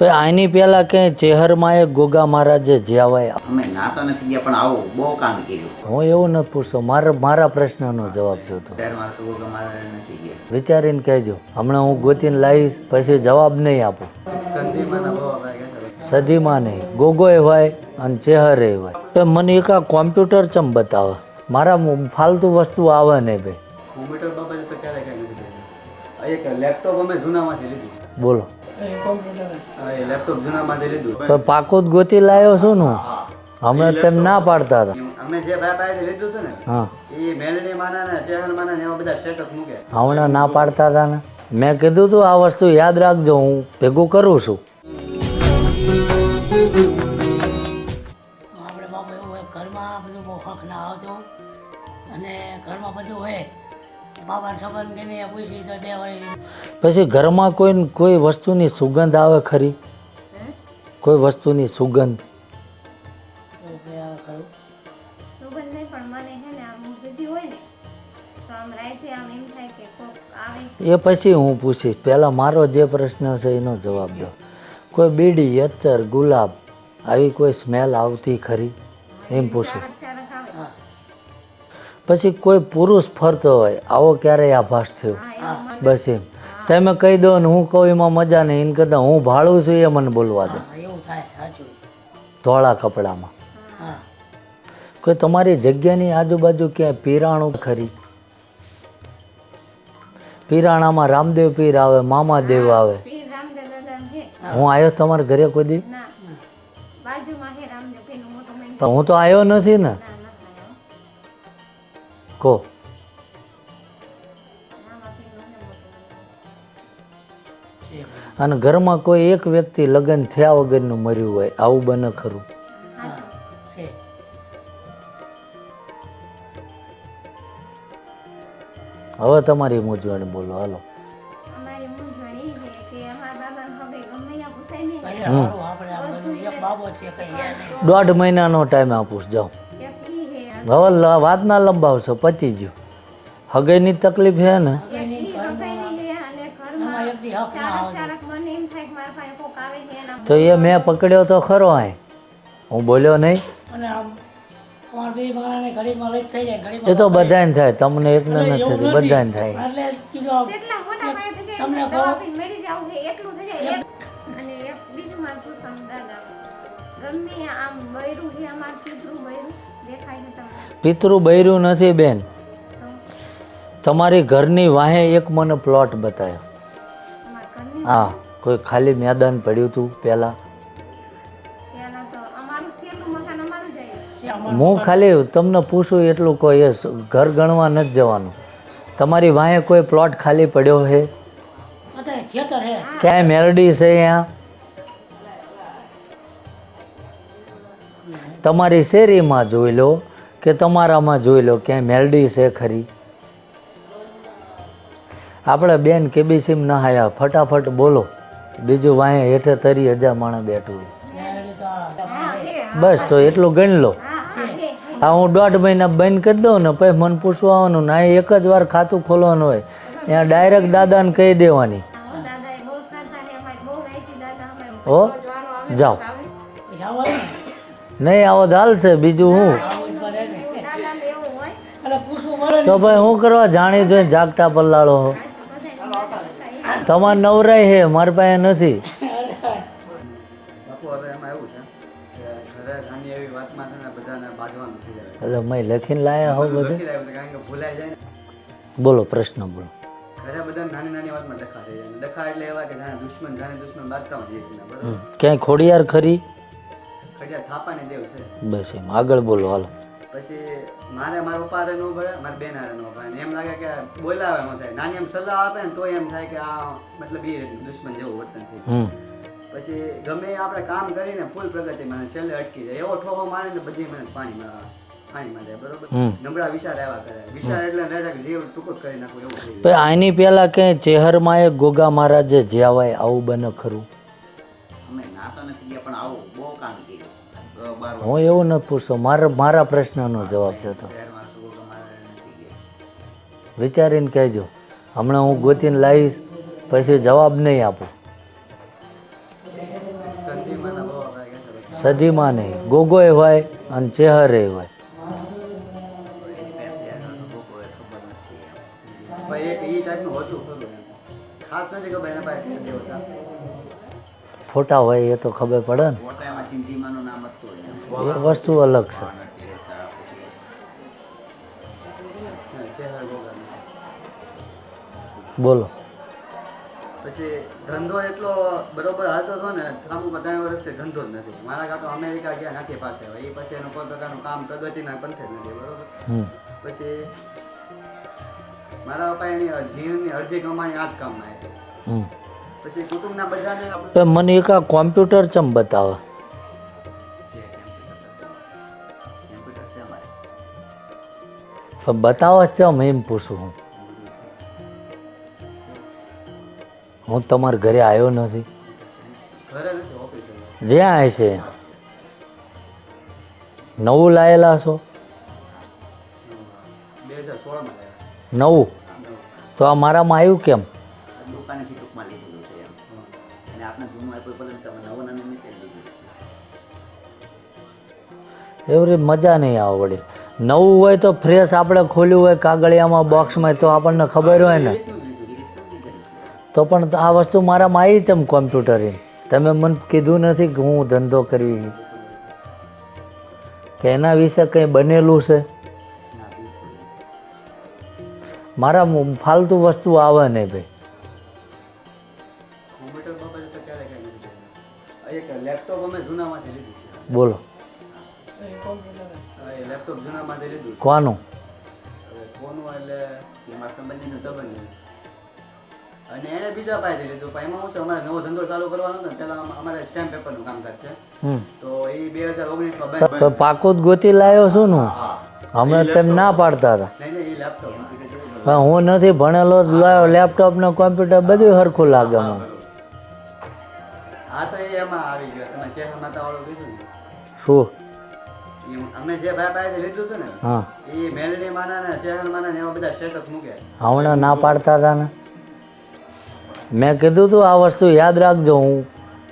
આની પહેલા ક્યાંય ચેહરમાં એ ગોગા મહારાજે જ્યાવાય અમે ના તો નથી ગયા પણ આવું બહુ કામ કર્યું. હું એવું નથી પૂછતો મારા મારા પ્રશ્નનો જવાબ જોતો વિચારીને કહેજો હમણાં હું ગોતીને લાવીશ પછી જવાબ નહીં આપું. સદીમાં નહીં ગોગોય હોય અને ચેહરે હોય. તો મને એક આ કોમ્પ્યુટર ચમ બતાવે? મારા ફાલતુ વસ્તુ આવે નહીં ભાઈ. કોમ્પ્યુટર બાબતે તો ક્યારે કઈ લેપટોપ અમે જૂનામાંથી લીધું બોલો. લેપટોપ જૂનામાંથી લીધું તો પાકું જ ગોતી લાવ્યો છું ને. હમણાં તેમ ના પાડતા હતા. અમે જે ભાઈ લીધું છે ને હા. એ મેલડી માના ને ચેહલ માના ને એવા બધા સ્ટેટસ મૂકે. હમણાં ના પાડતા હતા ને. મેં કીધું તું આ વસ્તુ યાદ રાખજો હું ભેગું કરું છું. પૂછી ઘરમાં કોઈ કોઈ વસ્તુની સુગંધ આવે ખરી? કોઈ વસ્તુની સુગંધ? એવું કંઈ આવે ખરું? સુગંધ નહીં પણ મને હે ને આમ ઊંઘી હોય ને તો આમ રાતે આમ એમ થાય કે કોક આવે. એ પછી હું પૂછીશ. પહેલાં મારો જે પ્રશ્ન છે એનો જવાબ દો. કોઈ બીડી અત્તર ગુલાબ આવી કોઈ સ્મેલ આવતી ખરી? એમ પૂછું. પછી કોઈ પુરુષ ફરતો હોય આવો ક્યારેય આભાસ થયો. બસ એમ. તમે કહી દો ને હું કહું એમાં મજા નહીં. એને કરતાં હું ભાડું છું એ મને બોલવા દો. હા, એવું થાય સાચું. ધોળા કપડામાં. કોઈ તમારી જગ્યાની આજુબાજુ ક્યાંય પીરાણું ખરી? પીરાણામાં રામદેવ પીર આવે મામાદેવ આવે. પીર રામદેવ દાદા છે. હું. આવ્યો તમારા ઘરે કોઈ દી? ના. બાજુમાં હે તો હું તો આવ્યો નથી ના. કહો અને ઘરમાં કોઈ એક વ્યક્તિ લગ્ન થયા વગરનું મર્યું હોય આવું બને ખરું. હવે તમારી મૂંઝવણ બોલો હાલો. અમારી મૂંઝવણ એ છે કે અમારા બાબા હવે ગમે ત્યાં પૂછાય નહીં. પહેલા સારું આપણે આ બધું એક બાબો છે કંઈ યાદ નહીં. દોઢ મહિનાનો ટાઈમ આપું હે હવે વાત ના લંબાવશો પતી ગયું. હગઈની તકલીફ છે ને? કે તો એ મેં પકડ્યો તો ખરો આય. હું બોલ્યો નહીં. અને આમ અમારા બે માણસને ઘડીકમાં લઈ થઈ જાય એ તો બધાને થાય તમને એકને નથી બધાને થાય. ગમે આમ બૈરું છે અમારું પિતરું બૈરું. પિતૃ બૈર્યું નથી બેન. તમારી ઘરની વાહે એક મને પ્લોટ બતાવ્યો હા કોઈ ખાલી મેદાન પડ્યું હતું પહેલાં? હું ખાલી તમને પૂછું એટલું કોઈ એ ઘર ગણવા નથી જવાનું. તમારી વાહે કોઈ પ્લોટ ખાલી પડ્યો છે હે. ક્યાંય મેલડી છે અહીંયા? તમારી શેરીમાં જોઈ લો કે તમારામાં જોઈ લો ક્યાંય મેલડી છે ખરી. આપણે બેન કેબીસીમ નહાયા ફટાફટ બોલો. બીજું વાંહે હેઠે તરી હજાર માણસ બેઠું હોય. બસ તો એટલું ગણી લો. હા હા દોઢ મહિના બંધ કરી દઉં ને પછી મને પૂછવા આવવાનું ને એક જ વાર ખાતું ખોલવાનું હોય. ત્યાં ડાયરેક્ટ દાદાને કહી દેવાની. હો દાદા એ બહુ સરતા છે અમારી બહુ રાઈતી દાદા અમારે હો વારો આવે. જાઓ. નહીં આવો ચાલશે બીજું હું? તો ભાઈ હું કરવા જાણી જોઈને જાગતા પલ્લાળો તમારે નવરાય છે મારી પાસે નથી. બાપુ હવે એમાં એવું છે કે ઘરે નાની એવી વાતમાં છે ને બધાને બાજવાનું થઈ જાય. એટલે મેં લખીને લાયા હો બધું બોલો પ્રશ્ન બોલો. ઘરે બધા નાની નાની વાતમાં ડખા થઈ જાય. ડખા એટલે એવા કે જાણે દુશ્મન જાણે દુશ્મન બાંધતા હોય એકબીજાને, બરોબર હમ. ક્યાંય ખોડિયાર ખરી? ખડિયા થાપાની દેવ છે. બસ એમ. આગળ બોલો હાલો. પછી મારે મારા પપ્પા હારે ન ભળે મારા બેન હારે ન ભળે એમ લાગે કે બોલાવે ન થાય. નાની એમ સલાહ આપે ને તો એમ થાય કે આ મતલબ એ દુશ્મન જેવું વર્તન થઈ પછી ગમે આપણે કામ કરીને ફૂલ પ્રગતિ મને છેલ્લે અટકી જાય. એવો ઠોકો મારે ને બધી મને પાણીમાં પાણીમાં જાય બરોબર. નબળા વિચાર આવ્યા કરે. વિચાર એટલે ડાયરેક્ટ જીવ ટૂંકો કરી નાખવું એવું આની પહેલા ક્યાંય ચેહરમાં એ ગોગા મહારાજે જ્યાવાય આવું બને ખરું? હું એવું નથી પૂછતો મારા મારા પ્રશ્નનો જવાબ દેતો તો અમારે નથી ગયા. વિચારીને કહેજો હમણાં હું ગોતીને લાવીશ પછી જવાબ નહીં આપું. સદીમાં નહીં ગોગોય હોય અને ચેહરે હોય. ફોટા હોય એ તો ખબર પડે ને. એ વસ્તુ અલગ છે. બોલો. પછી ધંધો એટલો બરોબર હાલતો હતો ને ત્રણ ત્રણ વર્ષથી ધંધો જ નથી. મારા કાકો અમેરિકા ગયા નાખી પાસે. હોય એ પછી એનું કોઈ પ્રકારનું કામ પ્રગતિના પંથે જ નથી બરોબર? પછી મારા પપ્પા એની જીવનની અડધી કમાણી આ જ કામમાં આપી. પછી કુટુંબના બધાને તો મને એક આ કોમ્પ્યુટર ચમ બતાવે. બતાવો ચમ એમ પૂછું હું. હું તમારા ઘરે આવ્યો નથી. જ્યાં આવશે નવું લાયેલા છો? નવું? તો આ મારામાં આવ્યું કેમ? એવી મજા નહીં આવે વળી. નવું હોય તો ફ્રેશ આપણે ખોલ્યું હોય કાગળિયામાં બોક્સમાં તો આપણને ખબર હોય ને. તો પણ આ વસ્તુ મારામાં આવી છે કોમ્પ્યુટરે તમે મને કીધું નથી કે હું ધંધો કરવી કે એના વિશે કંઈ બનેલું છે? મારા ફાલતુ વસ્તુ આવે નહીં ભાઈ. કોમ્પ્યુટર કોનું? હવે કોનું એટલે એમાં સંબંધીનું સંબંધી અને એને બીજા પાસેથી લીધું. પણ એમાં શું છે અમારે નવો ધંધો ચાલુ કરવાનો હતો ને પહેલાં અમારે સ્ટેમ્પ પેપરનું કામકાજ છે. તો એ બે હજાર ઓગણીસમાં તો પાકું જ ગોતી લાવ્યો છું ને હમણાં તેમ ના પાડતા હતા. પણ હું નથી ભણેલો જ લાવ્યો લેપટોપ ને કોમ્પ્યુટર બધું સરખું લાગે મને. તો એમાં આવી ગયો. તમે ચેહરા માતા વાળું કીધું શું? અમે જે ભાઈ પાસે લીધું હતું ને હા. એ મેલડી માના ને ચેહર માના ને એવા બધા સ્ટેટસ મૂકે હમણાં ના પાડતા હતા ને? મેં કીધું તું આ વસ્તુ યાદ રાખજો હું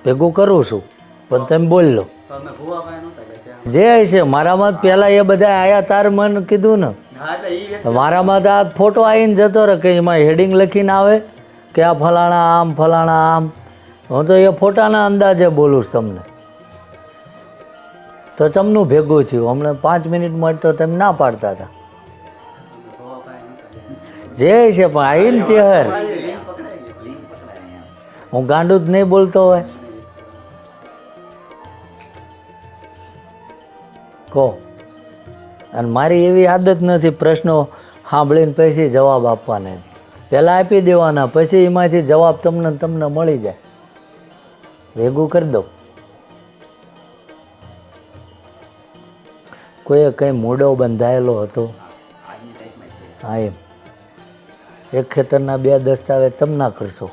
ભેગું કરું છું. પણ તમે બોલ લો. તો ભૂવા પાસે નહોતા કે જે છે મારામાં પહેલાં એ બધા આયા તાર મન કીધું ને. મારામાં તો આ ફોટો આવીને જતો રહે કે એમાં હેડિંગ લખીને આવે કે આ ફલાણા આમ ફલાણા આમ. હું તો એ ફોટાના અંદાજે બોલું છું તમને. તો ચમનું ભેગું થયું. હમણાં પાંચ મિનિટ માટે તો તમે ના પાડતા હતા. જે છે પણ આઈન ચેહર હું ગાંડું જ નહીં બોલતો હોય. કહો. અને મારી એવી આદત નથી પ્રશ્નો સાંભળીને પછી જવાબ આપવાના. પહેલાં આપી દેવાના, પછી એમાંથી જવાબ તમને તમને મળી જાય. ભેગું કરી દો કોઈએ કંઈ મૂડો બંધાયેલો હતો? હા, એમ. એક ખેતરના બે દસ્તાવેજ તમ ના કરશો?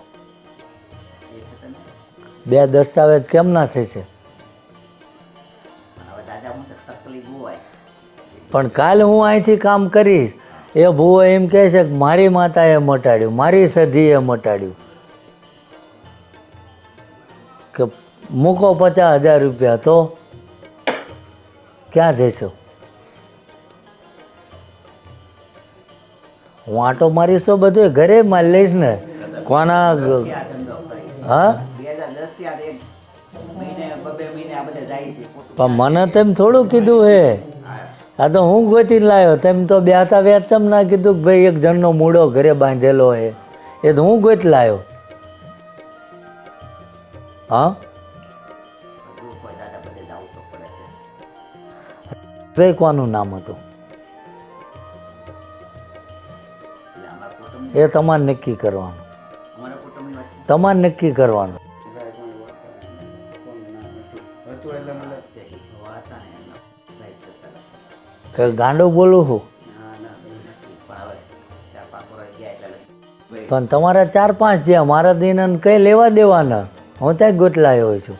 બે દસ્તાવેજ કેમ ના થશે? પણ કાલ હું અહીંથી કામ કરીશ, એ ભૂવો એમ કહે છે કે મારી માતાએ મટાડ્યું, મારી સધીએ મટાડ્યું. કે મૂકો પચાસ હજાર રૂપિયા તો ક્યાં જઈશો હું આટો મારીશ તો બધું ઘરે મારી લઈશ ને. કોના હા? પણ મને તેમ થોડું કીધું હે. આ તો હું ગોતી લાવ્યો તેમ તો બે હતા બે ચમ ના કીધું કે ભાઈ એક જણનો મૂડો ઘરે બાંધેલો હે. એ તો હું ગોતી લાવ્યો હા? ભાઈ, કોનું નામ હતું? એ તમારે નક્કી કરવાનું. તમારે નક્કી કરવાનું. કે ગાંડું બોલું છું પણ તમારા ચાર પાંચ છે મારા દિન કઈ લેવા દેવાના, હું ત્યાં ગોતલાયો છું.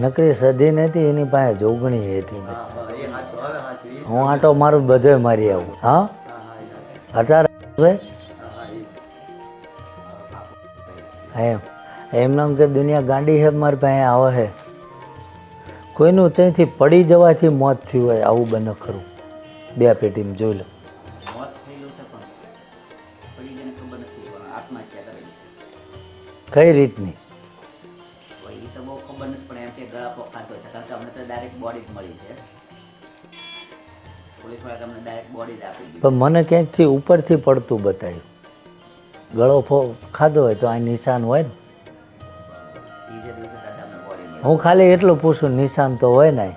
નકરી સધી નથી એની પાસે જોગણી હતી. હા આટો મારું બધોય મારી આવું હા. અઢાર એમ. એમ નામ કે દુનિયા ગાંડી હે મારી પાસે આવે છે કોઈનું ત્યાંથી પડી જવાથી મોત થયું હોય આવું બને ખરું. બે પેટીમાં જોઈ લો. કઈ થયેલું પણ મને ક્યાંકથી ઉપરથી પડતું બતાવ્યું ગળો ફો ખાધો હોય તો આ નિશાન હોય ને. હું ખાલી એટલું પૂછું નિશાન તો હોય ને.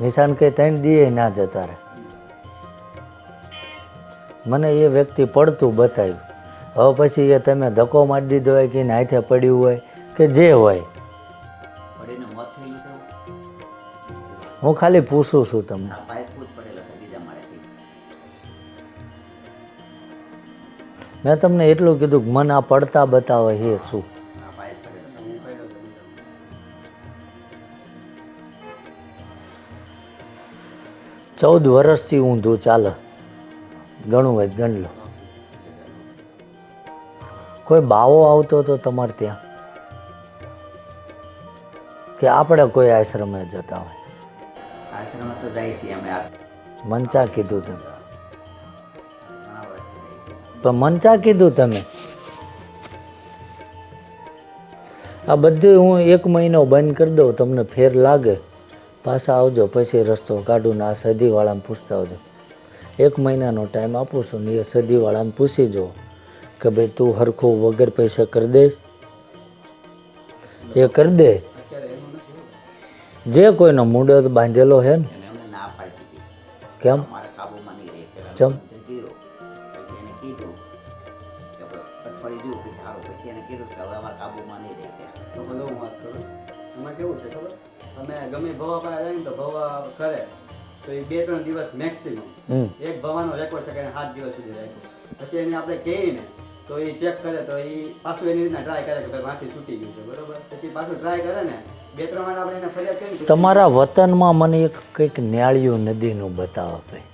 નિશાન કે ત્રણ દીએ ના જતા રહે. મને એ વ્યક્તિ પડતું બતાવ્યું હવે પછી એ તમે ધક્કો મારી દીધો હોય કે હાથે પડ્યું હોય કે જે હોય? હું ખાલી પૂછું છું તમને. મેં તમને એટલું કીધું કે મને આ પડતા બતાવે હે શું. ચૌદ વર્ષથી ઊંધું ચાલે. ઘણું હોય તો ગણ લો. કોઈ બાવો આવતો હતો તમારે ત્યાં? કે આપણે કોઈ આશ્રમે જતા હોય? આશ્રમ તો જાય છે અમે. મંચા કીધું તમે. વર્ષથી જાય મન પણ મંચા કીધું તમે? આ બધું હું એક મહિનો બંધ કરી દઉં તમને ફેર લાગે. પાછા આવજો પછી રસ્તો કાઢું ને આ સદીવાળાને પૂછતા આવજો એક મહિનાનો ટાઈમ આપું છું ને એ સદીવાળાને પૂછી જો કે ભાઈ તું હરખું વગર પૈસા કરી દઈશ? એ કરી દે. જે કોઈનો મૂડો બાંધેલો હે ને. કેમ? ચમ? ગમે ભવા પાસે જાય ને તો ભવા કરે. તો એ બે ત્રણ દિવસ મેક્સિમમ એક ભવાનો રેકોર્ડ છે કે સાત દિવસ સુધી રાખ્યો. પછી એને આપણે કહીએ ને તો એ ચેક કરે તો એ પાછું એની રીતના ટ્રાય કરે કે ભાઈ માથી છૂટી ગયું છે બરોબર? પછી પાછું ટ્રાય કરે ને બે ત્રણ વાર આપણે એને ફરિયાદ કરી તમારા વતનમાં મને એક કંઈક ન્યાળિયું નદીનું બતાવો ભાઈ.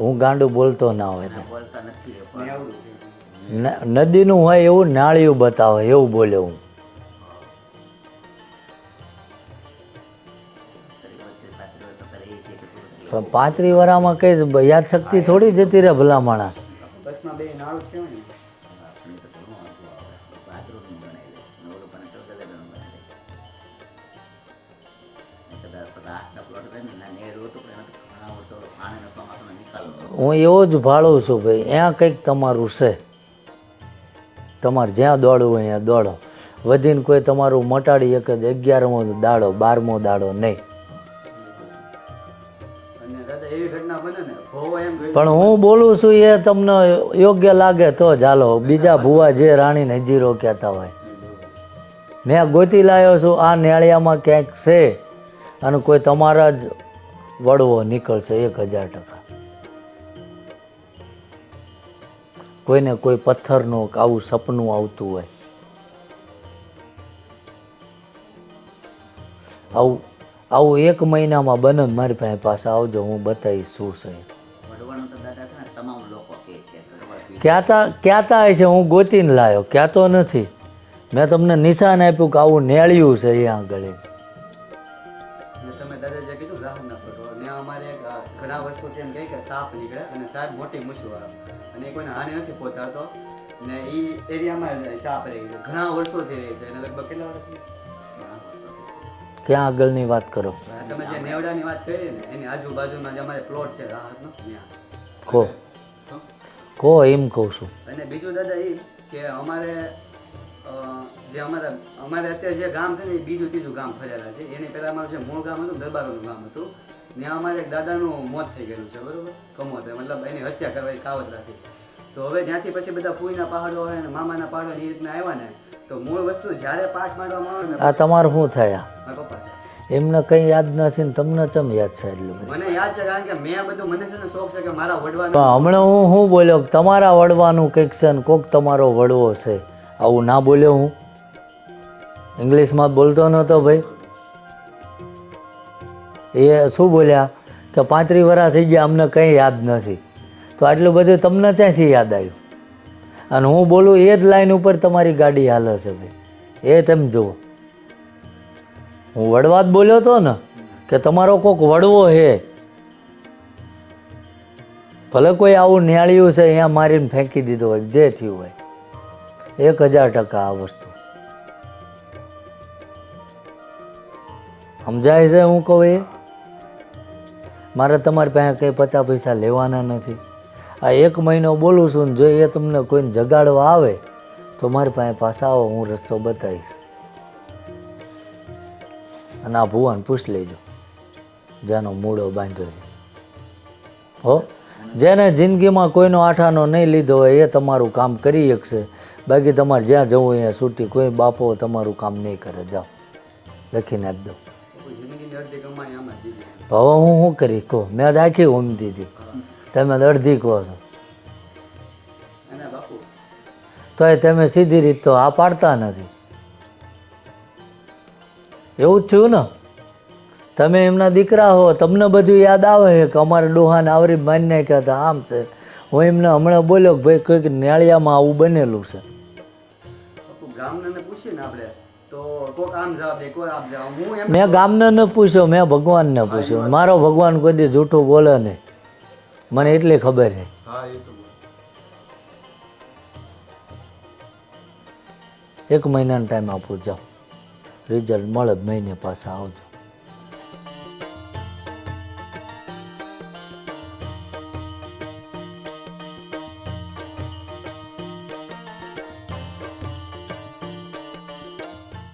હું ગાંડું બોલતો ના હોય બોલતા નથી. નદીનું હોય એવું નાળિયું બતાવે એવું બોલે હું. પણ પાંત્રી વરામાં કઈ યાદ શક્તિ થોડી જતી રહે ભલા માણસ બસમાં બે નાળું જ કહેવાય ને આપણી તો ઘણું વાંચવું આવે પાત્રોનું ગણાય લે નવરું પણ તો ગદાનું ગણાય લે કદાચ બધા આઠના પ્લોટ થાય ને. ના નેર હતું પણ એના તો ઘણા વર્ષો પાણીનો ચોમાસાનો નિકાલ હતો. હું એવો જ ભાળું છું ભાઈ ત્યાં કંઈક તમારું છે. તમારે જ્યાં દોડવું હોય ત્યાં દોડો. વધીને કોઈ તમારું મટાડી એક જ અગિયારમો દાડો બારમો દાડો નહીં. પણ હું બોલું છું એ તમને યોગ્ય લાગે તો ચાલો બીજા ભૂવા જે રાણીને હજીરો કહેતા હોય. મેં ગોતી લાવ્યો છું આ નેળિયામાં ક્યાંક છે અને કોઈ તમારા જ વડવો નીકળશે એક હજાર ટકા. કોઈને કોઈ પથ્થરનું કે આવું સપનું આવતું હોય. આવું આવું એક મહિનામાં બને મારી પાસે પાસે આવજો હું બતાવીશ શું છે. ક્યાંતા ક્યાંતા છે હું ગોતીને લાયો ક્યાં તો નથી. મેં તમને નિશાન આપ્યું કે આવું નેળ્યું છે અહીંયા આગળ ઘણા વર્ષોથી એમ કહે કે સાપ નીકળે અને સાહેબ મોટી મૂછું અને કોઈને હાનિ નથી પહોંચાડતો. ને એ એરિયામાં સાપ રહી છે ઘણા વર્ષોથી રહે છે. અને લગભગ કેટલા વર્ષથી ક્યાં આગળની વાત કરો? તમે જે નેવડાની વાત કરી ને એની આજુબાજુમાં જે અમારે પ્લોટ છે રાહતનો ત્યાં. કહો કહો એમ કહું છું. અને બીજું દાદા એ કે અમારે જે અમારે અમારે અત્યારે જે ગામ છે ને એ બીજું ત્રીજું ગામ ફરેલા છે. એની પહેલાં અમારું જે મૂળ ગામ હતું દરબારોનું ગામ હતું. ત્યાં અમારે એક દાદાનું મોત થઈ ગયેલું છે બરોબર? કમોતે મતલબ એની હત્યા કરવાની કાવત રાખી. તો હવે જ્યાંથી પછી બધા ફૂઈના પહાડો હોય અને મામાના પહાડો એ રીતના આવ્યા ને તો મૂળ વસ્તુ જ્યારે પાઠ માંડવામાં આવે ને આ તમારું શું થયા? પપ્પા એમને કંઈ યાદ નથી ને તમને ચમ યાદ છે એટલું મને યાદ છે કારણ કે મેં બધું મને છે ને શોખ છે કે મારા વડવાનું પણ હમણાં હું શું બોલ્યો તમારા વડવાનું કંઈક છે ને કોક તમારો વડવો છે. આવું ના બોલ્યો હું? ઇંગ્લિશમાં બોલતો નહોતો ભાઈ. એ શું બોલ્યા કે પાંત્રીસ વર્ષ થઈ ગયા, અમને કંઈ યાદ નથી. તો આટલું બધું તમને ત્યાંથી યાદ આવ્યું? અને હું બોલું, એ જ લાઈન ઉપર તમારી ગાડી હાલે છે ભાઈ. એ તમે જુઓ. હું વડવા જ બોલ્યો હતો ને, કે તમારો કોક વડવો છે ભલે કોઈ આવું નિહાળ્યું છે, અહીંયા મારીને ફેંકી દીધો હોય, જે થયું હોય. એક હજાર ટકા આ વસ્તુ. સમજાય છે હું કહું એ? મારે તમારી પાસે કંઈ પચાસ પૈસા લેવાના નથી. આ એક મહિનો બોલું છું ને જો એ તમને કોઈને જગાડવા આવે, તો મારી પાસે પાછા આવો, હું રસ્તો બતાવીશ. અને આ ભુવાન પૂછ લેજો, જેનો મૂળો બાંધ્યો છે. હો? જેને જિંદગીમાં કોઈનો આઠાનો નહીં લીધો હોય, એ તમારું કામ કરી શકશે. બાકી તમારે જ્યાં જવું અહીંયા છૂટી કોઈ બાપો તમારું કામ નહીં કરે. જાઓ. લખીને આપી દો હવે હું શું કરી કહો. મેં તો આખી ઊંઘ દીધી. તમે તો અડધી કહો છો. તો એ તમે સીધી રીત તો આ પાડતા નથી. એવું જ થયું ને? તમે એમના દીકરા હો તમને બધું યાદ આવે છે કે અમારે ડોહાને આવરી માની નાખ્યા હતા. આમ છે. હું એમને હમણાં બોલ્યો કે ભાઈ કોઈક ન્યાળિયામાં આવું બનેલું છે. ગામને પૂછીએ ને આપણે. મેં ગામને ન પૂછ્યો મેં ભગવાનને પૂછ્યું. મારો ભગવાન કોઈ દી જૂઠું બોલે નહીં. મને એટલી ખબર છે. એક મહિનાનો ટાઈમ આપું જાઓ. રિઝલ્ટ મળે મહિને પાછા આવજો.